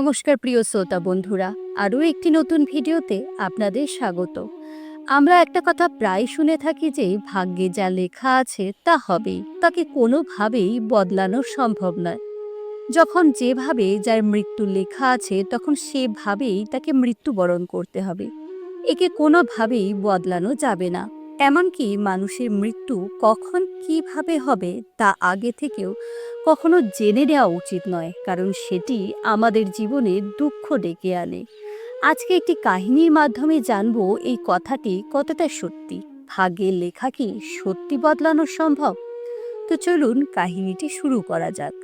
নমস্কার প্রিয় শ্রোতা বন্ধুরা, আরও একটি নতুন ভিডিওতে আপনাদের স্বাগত। আমরা একটা কথা প্রায় শুনে থাকি যে, ভাগ্যে যা লেখা আছে তা হবেই তাকে কোনোভাবেই বদলানো সম্ভব নয়। যখন যেভাবে যার মৃত্যু লেখা আছে, তখন সেভাবেই তাকে মৃত্যুবরণ করতে হবে। একে কোনোভাবেই বদলানো যাবে না। এমনকি মানুষের মৃত্যু কখন কীভাবে হবে তা আগে থেকেও কখনো জেনে নেওয়া উচিত নয়, কারণ সেটি আমাদের জীবনে দুঃখ ডেকে আনে। আজকে একটি কাহিনীর মাধ্যমে জানব এই কথাটি কতটা সত্যি। ভাগ্যের লেখা কি সত্যি বদলানো সম্ভব? তো চলুন কাহিনীটি শুরু করা যাক।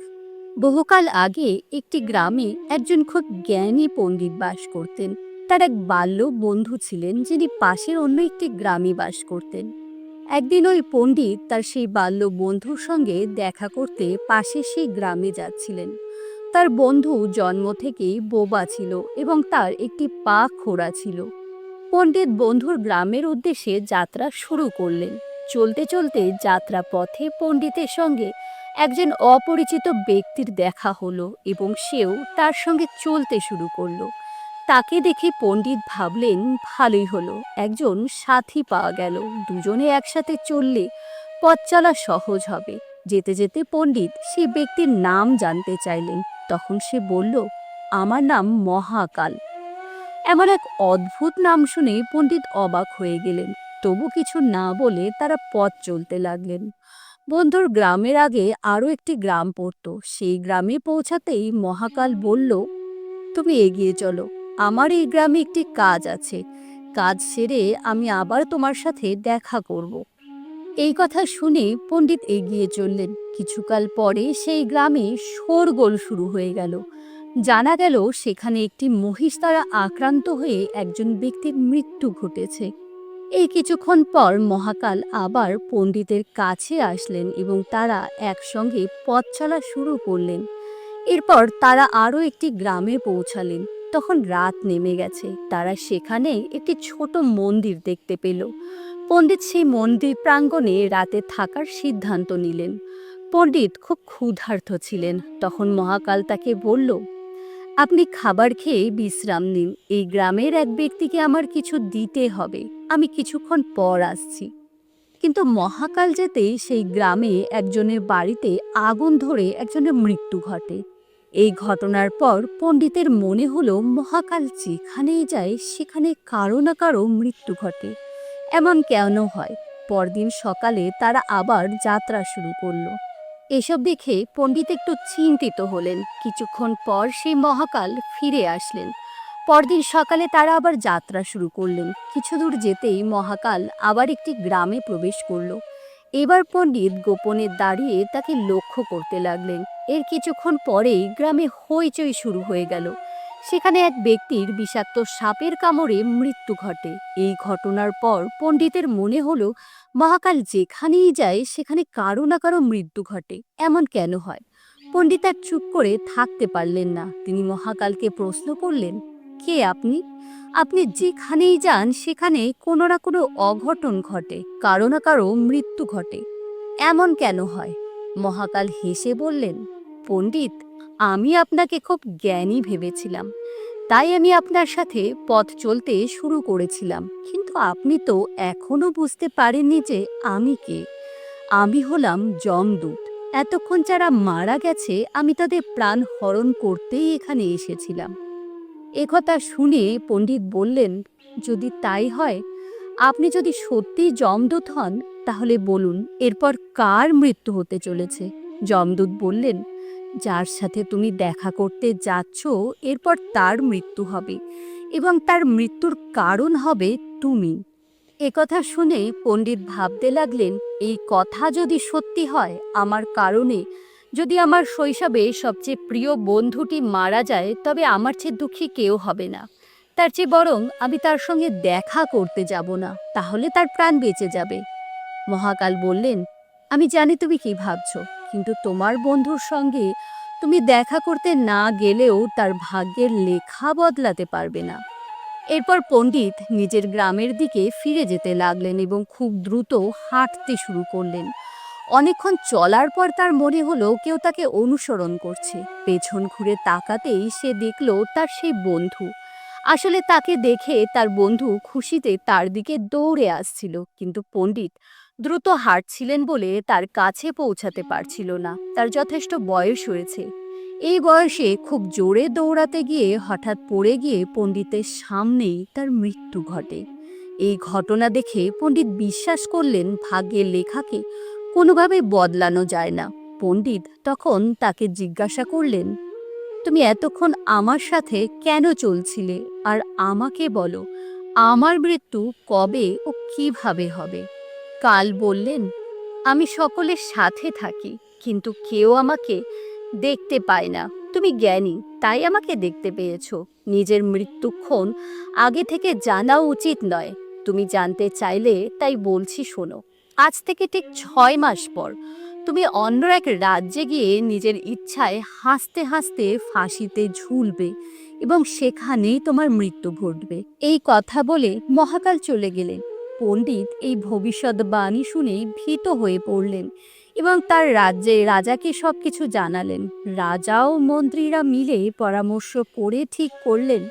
বহুকাল আগে একটি গ্রামে একজন খুব জ্ঞানী পণ্ডিত বাস করতেন। তার এক বাল্য বন্ধু ছিলেন যিনি পাশের অন্য একটি গ্রামে বাস করতেন। একদিন ওই পণ্ডিত তার সেই বাল্য বন্ধুর সঙ্গে দেখা করতে পাশে সেই গ্রামে যাচ্ছিলেন। তার বন্ধু জন্ম থেকেই বোবা ছিল এবং তার একটি পা খোড়া ছিল। পণ্ডিত বন্ধুর গ্রামের উদ্দেশ্যে যাত্রা শুরু করলেন। চলতে চলতে যাত্রা পথে পণ্ডিতের সঙ্গে একজন অপরিচিত ব্যক্তির দেখা হলো এবং সেও তার সঙ্গে চলতে শুরু করল। তাকে দেখে পণ্ডিত ভাবলেন, ভালোই হলো। একজন সাথী পাওয়া গেল। দুজনে একসাথে চললে পথ চলা সহজ হবে। যেতে যেতে পণ্ডিত সে ব্যক্তির নাম জানতে চাইলেন। তখন সে বলল, আমার নাম মহাকাল। এমন এক অদ্ভুত নাম শুনে পণ্ডিত অবাক হয়ে গেলেন। তবু কিছু না বলে তারা পথ চলতে লাগলেন। বন্ধুর গ্রামের আগে আরও একটি গ্রাম পড়তো। সেই গ্রামে পৌঁছাতেই মহাকাল বলল, তুমি এগিয়ে চলো। আমার এই গ্রামে একটি কাজ আছে। কাজ সেরে আমি আবার তোমার সাথে দেখা করব। এই কথা শুনে পণ্ডিত এগিয়ে চললেন। কিছুকাল পরে সেই গ্রামে শোরগোল শুরু হয়ে গেল। জানা গেল সেখানে একটি মহিষ দ্বারা আক্রান্ত হয়ে একজন ব্যক্তির মৃত্যু ঘটেছে। এই কিছুক্ষণ পর মহাকাল আবার পণ্ডিতের কাছে আসলেন এবং তারা একসঙ্গে পথ চলা শুরু করলেন। এরপর তারা আরও একটি গ্রামে পৌঁছালেন। তখন রাত নেমে গেছে। তারা সেখানে একটি ছোট মন্দির দেখতে পেল। পণ্ডিত সেই মন্দির প্রাঙ্গণে রাতে থাকার সিদ্ধান্ত নিলেন। পণ্ডিত খুব ক্ষুধার্ত ছিলেন। তখন মহাকাল তাকে বলল, আপনি খাবার খেয়ে বিশ্রাম নিন। এই গ্রামের এক ব্যক্তিকে আমার কিছু দিতে হবে। আমি কিছুক্ষণ পর আসছি। কিন্তু মহাকাল যেতেই সেই গ্রামে একজনের বাড়িতে আগুন ধরে একজনের মৃত্যু ঘটে। এই ঘটনার পর পণ্ডিতের মনে হলো, মহাকাল যেখানেই যায়, সেখানে কারও না কারও মৃত্যু ঘটে। এমন কেন হয়? পরদিন সকালে তারা আবার যাত্রা শুরু করল। এসব দেখে পণ্ডিত একটু চিন্তিত হলেন। কিছুক্ষণ পর সেই মহাকাল ফিরে আসলেন। পরদিন সকালে তারা আবার যাত্রা শুরু করলেন। কিছু দূর যেতেই মহাকাল আবার একটি গ্রামে প্রবেশ করল। এবার পণ্ডিত গোপনে দাঁড়িয়ে তাকে লক্ষ্য করতে লাগলেন। এর কিছুক্ষণ পরেই গ্রামে হইচই শুরু হয়ে গেল। সেখানে এক ব্যক্তির বিষাক্ত সাপের কামড়ে মৃত্যু ঘটে। এই ঘটনার পর পণ্ডিতের মনে হলো, মহাকাল যেখানেই যায়, সেখানে কারও না কারও মৃত্যু ঘটে। এমন কেন হয়? পণ্ডিত আর চুপ করে থাকতে পারলেন না। তিনি মহাকালকে প্রশ্ন করলেন কে আপনি? আপনি যেখানেই যান সেখানে কোনো না কোনো অঘটন ঘটে, কারও না কারও মৃত্যু ঘটে। এমন কেন হয়? মহাকাল হেসে বললেন, পণ্ডিত, আমি আপনাকে খুব জ্ঞানী ভেবেছিলাম। তাই আমি আপনার সাথে পথ চলতে শুরু করেছিলাম। কিন্তু আপনি তো এখনও বুঝতে পারেননি যে আমি কে। আমি হলাম যমদূত। এতক্ষণ যারা মারা গেছে, আমি তাদের প্রাণ হরণ করতেই এখানে এসেছিলাম। একথা শুনে পণ্ডিত বললেন, যদি তাই হয়, আপনি যদি সত্যি যমদূত হন, তাহলে বলুন, এরপর কার মৃত্যু হতে চলেছে? যমদূত বললেন, যার সাথে তুমি দেখা করতে যাচ্ছ, এরপর তার মৃত্যু হবে, এবং তার মৃত্যুর কারণ হবে তুমি। একথা শুনে পণ্ডিত ভাবতে লাগলেন, এই কথা যদি সত্যি হয় আমার কারণে যদি আমার শৈশবে সবচেয়ে প্রিয় বন্ধুটি মারা যায়, তবে আমার চেয়ে দুঃখী কেউ হবে না। তার চেয়ে বরং আমি তার সঙ্গে দেখা করতে যাব না, তাহলে তার প্রাণ বেঁচে যাবে। মহাকাল বললেন, আমি জানি তুমি কি ভাবছ, কিন্তু তোমার বন্ধুর সঙ্গে তুমি দেখা করতে না গেলেও তার ভাগ্যের লেখা বদলাতে পারবে না। এরপর পণ্ডিত নিজের গ্রামের দিকে ফিরে যেতে লাগলেন এবং খুব দ্রুত হাঁটতে শুরু করলেন। অনেকক্ষণ চলার পর তার মনে হলো কেউ তাকে অনুসরণ করছে। পেছন ঘুরে তাকাতেই সে দেখল তার সেই বন্ধু। আসলে তাকে দেখে তার বন্ধু খুশিতে তার দিকে দৌড়ে আসছিল, কিন্তু পণ্ডিত দ্রুত হাঁটছিলেন বলে তার কাছে পৌঁছাতে পারছিল না। তার যথেষ্ট বয়স হয়েছে। এই বয়সে খুব জোরে দৌড়াতে গিয়ে হঠাৎ পড়ে গিয়ে পণ্ডিতের সামনেই তার মৃত্যু ঘটে। এই ঘটনা দেখে পণ্ডিত বিশ্বাস করলেন, ভাগ্যের লেখাকে কোনোভাবেই বদলানো যায় না। পণ্ডিত তখন তাকে জিজ্ঞাসা করলেন, তুমি এতক্ষণ আমার সাথে কেন চলছিলে? আর আমাকে বলো, আমার মৃত্যু কবে ও কীভাবে হবে? কাল বললেন, আমি সকলের সাথে থাকি, কিন্তু কেউ আমাকে দেখতে পায় না। তুমি জ্ঞানী, তাই আমাকে দেখতে পেয়েছ। নিজের মৃত্যুক্ষণ আগে থেকে জানা উচিত নয়। তুমি জানতে চাইলে তাই বলছি শোনো। আজ থেকে ঠিক ছয় মাস পর তুমি অন্য এক রাজ্যে গিয়ে নিজের ইচ্ছায় হাসতে হাসতে ফাঁসিতে ঝুলবে এবং সেখানেই তোমার মৃত্যু ঘটবে। এই কথা বলে মহাকাল চলে গেলেন। পণ্ডিত এই ভবিষ্যৎবাণী শুনে ভীত হয়ে পড়লেন এবং তার রাজ্যে রাজাকে সবকিছু জানালেন। রাজাও মন্ত্রীরা মিলে পরামর্শ করে ঠিক করলেন।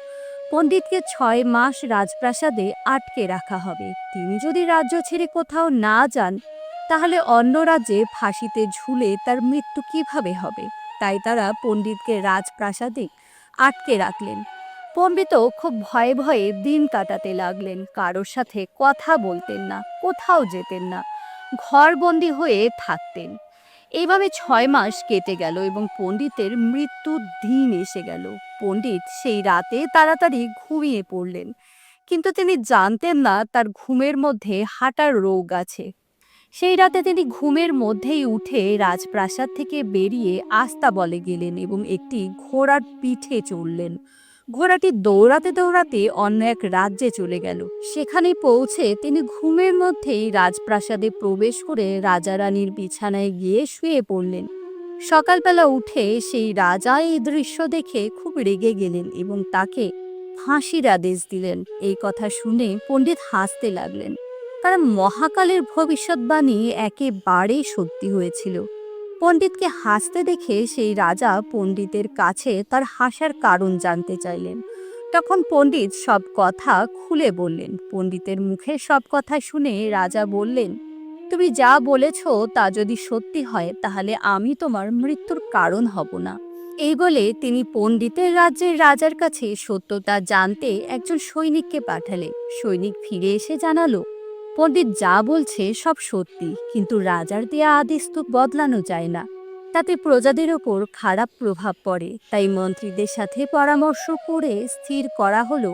পণ্ডিতকে ছয় মাস রাজপ্রাসাদে আটকে রাখা হবে। তিনি যদি রাজ্য ছেড়ে কোথাও না যান, তাহলে অন্য রাজ্যে ফাঁসিতে ঝুলে তার মৃত্যু কীভাবে হবে? তাই তারা পণ্ডিতকে রাজপ্রাসাদে আটকে রাখলেন। পণ্ডিতও খুব ভয়ে ভয়ে দিন কাটাতে লাগলেন। কারোর সাথে কথা বলতেন না, কোথাও যেতেন না। ঘরবন্দি হয়ে থাকতেন। এইভাবে ছয় মাস কেটে গেল এবং পণ্ডিতের মৃত্যুর দিন এসে গেল। পণ্ডিত সেই রাতে তাড়াতাড়ি ঘুমিয়ে পড়লেন, কিন্তু তিনি জানতেন না তার ঘুমের মধ্যে হাঁটার রোগ আছে। সেই রাতে তিনি ঘুমের মধ্যেই উঠে রাজপ্রাসাদ থেকে বেরিয়ে আস্তা বলে গেলেন এবং একটি ঘোড়ার পিঠে চড়লেন। ঘোড়াটি দৌড়াতে দৌড়াতে অন্য এক রাজ্যে চলে গেল। সেখানে পৌঁছে তিনি ঘুমের মধ্যেই রাজপ্রাসাদে প্রবেশ করে রাজা রানীর বিছানায় গিয়ে শুয়ে পড়লেন। সকালবেলা উঠে সেই রাজা এই দৃশ্য দেখে খুব রেগে গেলেন এবং তাকে ফাঁসির আদেশ দিলেন। এই কথা শুনে পণ্ডিত হাসতে লাগলেন। কারণ মহাকালের ভবিষ্যৎবাণী একেবারেই সত্যি হয়েছিল। পণ্ডিতকে হাসতে দেখে সেই রাজা পণ্ডিতের কাছে তার হাসার কারণ জানতে চাইলেন। তখন পণ্ডিত সব কথা খুলে বললেন। পণ্ডিতের মুখে সব কথা শুনে রাজা বললেন, তুমি যা বলেছ তা যদি সত্যি হয়, তাহলে আমি তোমার মৃত্যুর কারণ হব না। এই বলে তিনি পণ্ডিতের রাজ্যের রাজার কাছে সত্যতা জানতে একজন সৈনিককে পাঠালে সৈনিক ফিরে এসে জানালো পণ্ডিত যা বলছে সব সত্যি, কিন্তু রাজার দেয়া আদেশ তো বদলানো যায় না। তাতে প্রজাদের ওপর খারাপ প্রভাব পড়ে, তাই মন্ত্রীদের সাথে পরামর্শ করে স্থির করা হলো।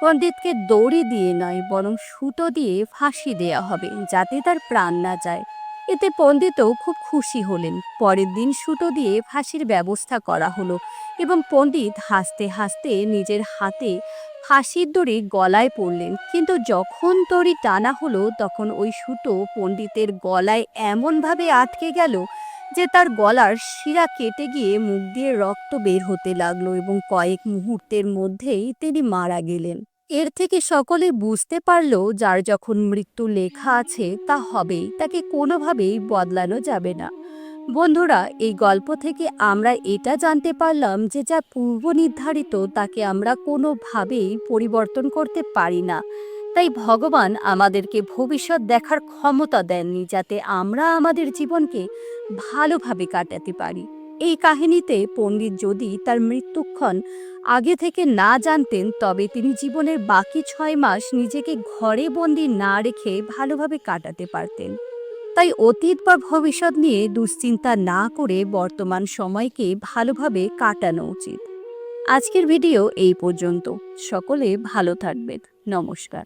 পণ্ডিতকে দড়ি দিয়ে নয়, বরং সুতো দিয়ে ফাঁসি দেয়া হবে, যাতে তার প্রাণ না যায়। এতে পণ্ডিতও খুব খুশি হলেন। পরের দিন সুতো দিয়ে ফাঁসির ব্যবস্থা করা হলো এবং পণ্ডিত হাসতে হাসতে নিজের হাতে ফাঁসির দড়ি গলায় পড়লেন। কিন্তু যখন দড়ি টানা হলো, তখন ওই সুতো পণ্ডিতের গলায় এমনভাবে আটকে গেল যে তার গলার শিরা কেটে গিয়ে মুখ দিয়ে রক্ত বের হতে লাগল এবং কয়েক মুহূর্তের মধ্যেই তিনি মারা গেলেন। এর থেকে সকলে বুঝতে পারল যার যখন মৃত্যু লেখা আছে তা হবেই, তাকে কোনোভাবেই বদলানো যাবে না। বন্ধুরা, এই গল্প থেকে আমরা এটা জানতে পারলাম যে যা পূর্ব নির্ধারিত তাকে আমরা কোনোভাবেই পরিবর্তন করতে পারি না। তাই ভগবান আমাদেরকে ভবিষ্যৎ দেখার ক্ষমতা দেননি যাতে আমরা আমাদের জীবনকে ভালোভাবে কাটাতে পারি। এই কাহিনীতে পণ্ডিত যদি তার মৃত্যুক্ষণ আগে থেকে না জানতেন, তবে তিনি জীবনের বাকি ছয় মাস নিজেকে ঘরে বন্দি না রেখে ভালোভাবে কাটাতে পারতেন। তাই অতীত বা ভবিষ্যৎ নিয়ে দুশ্চিন্তা না করে বর্তমান সময়কে ভালোভাবে কাটানো উচিত। আজকের ভিডিও এই পর্যন্ত। সকলে ভালো থাকবেন। নমস্কার।